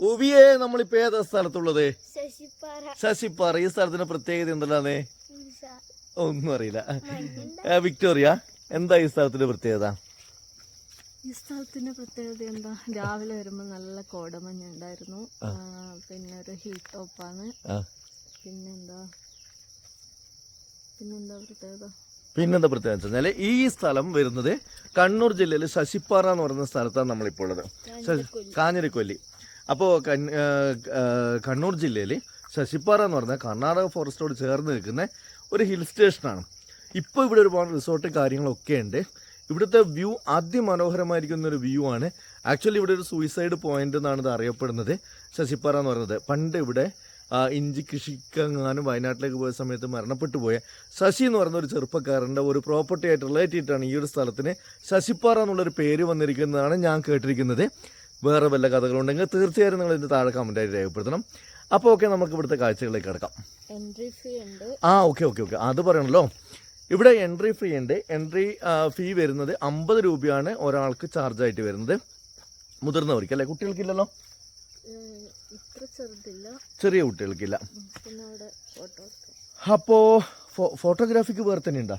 ഉവിയെ നമ്മളിപ്പോ ഏതാ സ്ഥലത്തുള്ളത്? ശശിപ്പാറ. ശശിപ്പാറ. ഈ സ്ഥലത്തിന്റെ പ്രത്യേകത എന്തെല്ലാന്നേ ഉഷ. ഒന്നും അറിയില്ല. വിക്ടോറിയ എന്താ ഈ സ്ഥലത്തിന്റെ പ്രത്യേകത? ഈ സ്ഥലത്തിന്റെ പ്രത്യേകത എന്താ? രാവിലെ വരുമ്പോൾ നല്ല കോടമഞ്ഞ ഉണ്ടായിരുന്നു പിന്നെ ഒരു ഹീറ്റ് ടോപ്പാണ്. പിന്നെന്താ? പിന്നെന്താ പ്രത്യേകത? പിന്നെന്താ പ്രത്യേകത വെച്ചാൽ ഈ സ്ഥലം വരുന്നത് കണ്ണൂർ ജില്ലയിൽ ശശിപ്പാറ എന്ന് പറയുന്ന സ്ഥലത്താണ് നമ്മളിപ്പോൾ ഉള്ളത്. കാഞ്ഞിരക്കൊല്ലി. അപ്പോൾ കണ്ണൂർ ജില്ലയിൽ ശശിപ്പാറ എന്ന് പറഞ്ഞാൽ കർണാടക ഫോറസ്റ്റോട് ചേർന്ന് നിൽക്കുന്ന ഒരു ഹിൽ സ്റ്റേഷനാണ്. ഇപ്പോൾ ഇവിടെ ഒരുപാട് റിസോർട്ട് കാര്യങ്ങളൊക്കെ ഉണ്ട്. ഇവിടുത്തെ വ്യൂ അതിമനോഹരമായിരിക്കുന്ന ഒരു വ്യൂ ആണ്. ആക്ച്വലി ഇവിടെ ഒരു സൂയിസൈഡ് പോയിന്റ് എന്നാണ് ഇത് അറിയപ്പെടുന്നത്. ശശിപ്പാറ എന്ന് പറയുന്നത്. പണ്ട് ഇവിടെ ഇഞ്ചി കൃഷിക്കെങ്ങാനും വയനാട്ടിലേക്ക് പോയ സമയത്ത് മരണപ്പെട്ടു പോയ ശശി എന്ന് പറയുന്ന ഒരു ചെറുപ്പക്കാരന്റെ ഒരു പ്രോപ്പർട്ടി ആയിട്ട് റിലേറ്റ് ചെയ്തിട്ടാണ് ഈ ഒരു സ്ഥലത്തിന് ശശിപ്പാറ എന്നുള്ളൊരു പേര് വന്നിരിക്കുന്നതാണ് ഞാൻ കേട്ടിരിക്കുന്നത്. വേറെ വല്ല കഥകളുണ്ടെങ്കിൽ തീർച്ചയായും നിങ്ങൾ ഇതിന്റെ താഴെ കമന്റായിട്ട് രേഖപ്പെടുത്തണം. അപ്പോൾ ഓക്കെ നമുക്ക് ഇവിടുത്തെ കാഴ്ചകളിലേക്ക് കിടക്കാം. എൻട്രി ഫീ ഉണ്ട്. ആ ഓക്കെ ഓക്കെ ഓക്കെ അത് പറയണല്ലോ. ഇവിടെ എൻട്രി ഫീ ഉണ്ട്. എൻട്രി ഫീ വരുന്നത് അമ്പത് രൂപയാണ് ഒരാൾക്ക് ചാർജ് ആയിട്ട് വരുന്നത്. മുതിർന്നവർക്ക് അല്ലേ? കുട്ടികൾക്കില്ലല്ലോ? ചെറിയ കുട്ടികൾക്കില്ല. അപ്പോൾ ഫോട്ടോഗ്രാഫിക്ക് വേറെ തന്നെ ഉണ്ടോ?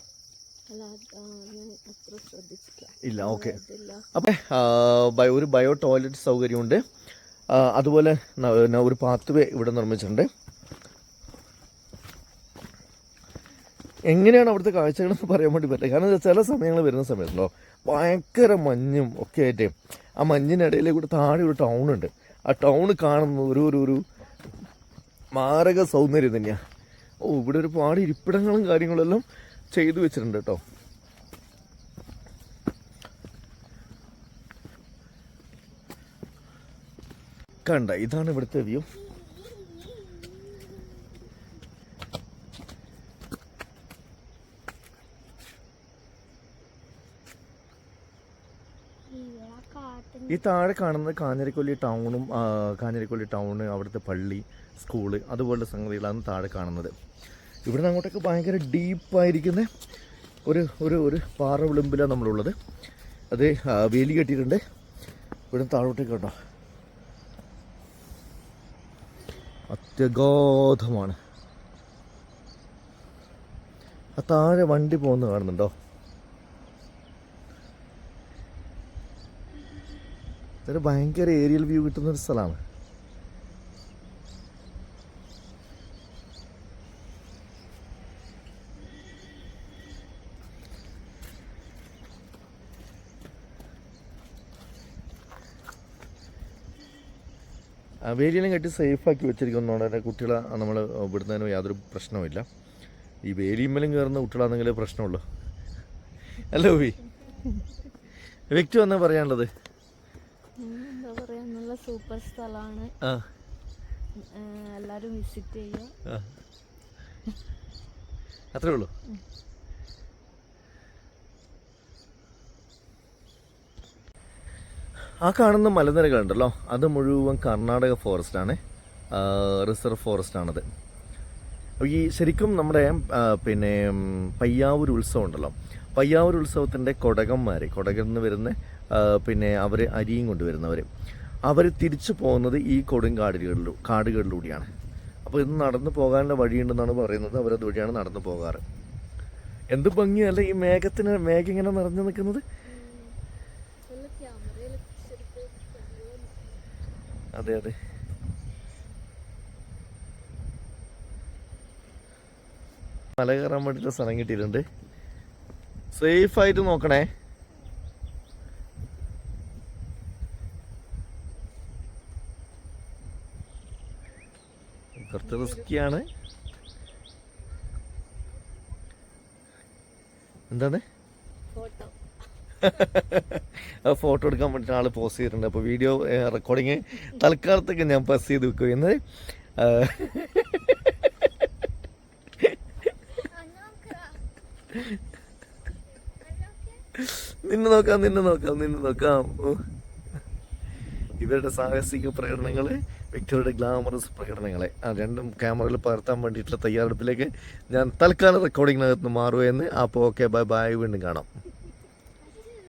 ഇല്ല ഓക്കെ. അപ്പം ബയോ ഒരു ബയോ ടോയ്ലറ്റ് സൗകര്യമുണ്ട്. അതുപോലെ ഒരു പാത്ത് വേ ഇവിടെ നിർമ്മിച്ചിട്ടുണ്ട്. എങ്ങനെയാണ് അവിടുത്തെ കാഴ്ചകളെന്ന് പറയാൻ വേണ്ടി പറ്റില്ല. കാരണം ചില സമയങ്ങൾ വരുന്ന സമയത്തുണ്ടോ? ഭയങ്കര മഞ്ഞും ഒക്കെ ആയിട്ട്. ആ മഞ്ഞിനിടയിൽ കൂടെ താഴെ ഒരു ടൗൺ ഉണ്ട്. ആ ടൗൺ കാണുന്ന ഒരു ഒരു ഒരു മാരക സൗന്ദര്യം തന്നെയാണ് ഓ ഇവിടെ ഒരുപാട് ഇരിപ്പിടങ്ങളും കാര്യങ്ങളെല്ലാം ചെയ്തു വെച്ചിട്ടുണ്ട് കേട്ടോ. കണ്ട ഇതാണ് ഇവിടുത്തെ വ്യൂ. ഈ താഴെ കാണുന്നത് കാഞ്ഞിരക്കൊല്ലി ടൗണും കാഞ്ഞിരക്കൊല്ലി ടൗണ് അവിടുത്തെ പള്ളി സ്കൂൾ അതുപോലുള്ള സംഗതികളാണ് താഴെ കാണുന്നത്. ഇവിടുന്ന് അങ്ങോട്ടൊക്കെ ഭയങ്കര ഡീപ്പായിരിക്കുന്ന ഒരു ഒരു ഒരു പാറ വിളിമ്പിലാണ് നമ്മളുള്ളത്. അത് വേലി കെട്ടിയിട്ടുണ്ട്. ഇവിടെ താഴോട്ടേക്ക് കേട്ടോ അത്യഗാധമാണ്. ആ താഴെ വണ്ടി പോകുന്ന കാണുന്നുണ്ടോ? ഇതൊരു ഭയങ്കര ഏരിയൽ വ്യൂ കിട്ടുന്ന ഒരു സ്ഥലമാണ്. വേലിയെല്ലാം കെട്ടി സേഫാക്കി വെച്ചിരിക്കുന്നതുകൊണ്ട് കുട്ടികളെ നമ്മൾ വിടുന്നതിന് യാതൊരു പ്രശ്നവുമില്ല. ഈ വേലിയുമ്മലും കയറുന്ന കുട്ടികളാണെങ്കിലേ പ്രശ്നമുള്ളൂ. അല്ല വി വ്യക്തി വന്നാ പറയാനുള്ളത്? ഉം, എന്താ പറയാ നല്ല സൂപ്പർ സ്ഥലമാണ്. ആ. എല്ലാവരും വിസിറ്റ് ചെയ്യുക അത്രേ ഉള്ളൂ? ആ കാണുന്ന മലനിരകളുണ്ടല്ലോ അത് മുഴുവൻ കർണാടക ഫോറസ്റ്റ് ആണ്. റിസർവ് ഫോറസ്റ്റ് ആണത്. അപ്പോൾ ഈ ശരിക്കും നമ്മുടെ പിന്നെ പയ്യാവൂർ ഉത്സവം ഉണ്ടല്ലോ. പയ്യാവൂർ ഉത്സവത്തിന്റെ കൊടകന്മാർ കൊടകിൽ നിന്ന് വരുന്ന പിന്നെ അവർ അരിയും കൊണ്ടുവരുന്നവർ അവർ തിരിച്ചു പോകുന്നത് ഈ കൊടുങ്കാടുകളിലൂ കാടുകളിലൂടെയാണ്. അപ്പോൾ ഇത് നടന്നു പോകാനുള്ള വഴിയുണ്ടെന്നാണ് പറയുന്നത്. അവരത് വഴിയാണ് നടന്നു പോകാറ്. എന്ത് ഭംഗിയല്ല ഈ മേഘത്തിന് മേഘം ഇങ്ങനെ നിറഞ്ഞു നിൽക്കുന്നത്? അതെ അതെ. മല കയറാൻ വേണ്ടിയിട്ട് സ്ഥലം കിട്ടിയിട്ടുണ്ട്. സേഫ് ആയിട്ട് നോക്കണേ. കുറച്ച് റിസ്ക്കിയാണ് എന്താണ്? ഫോട്ടോ. ഫോട്ടോ എടുക്കാൻ വേണ്ടിയിട്ട് ആൾ പോസ് ചെയ്തിട്ടുണ്ട്. അപ്പോൾ വീഡിയോ റെക്കോർഡിങ് തൽക്കാലത്തേക്ക് ഞാൻ പസ് ചെയ്ത് വെക്കും എന്ന് നിന്നെ നോക്കാം നിന്നെ നോക്കാം നിന്നെ നോക്കാം. ഇവരുടെ സാഹസിക പ്രകടനങ്ങളെ വ്യക്തികളുടെ ഗ്ലാമറസ് പ്രകടനങ്ങളെ. ആ രണ്ടും ക്യാമറയിൽ പകർത്താൻ വേണ്ടിയിട്ടുള്ള തയ്യാറെടുപ്പിലേക്ക് ഞാൻ തൽക്കാലം റെക്കോർഡിങ്ങിനകത്ത് മാറുമെന്ന് അപ്പോൾ ഓക്കെ ബൈ ബൈ വീണ്ടും കാണാം.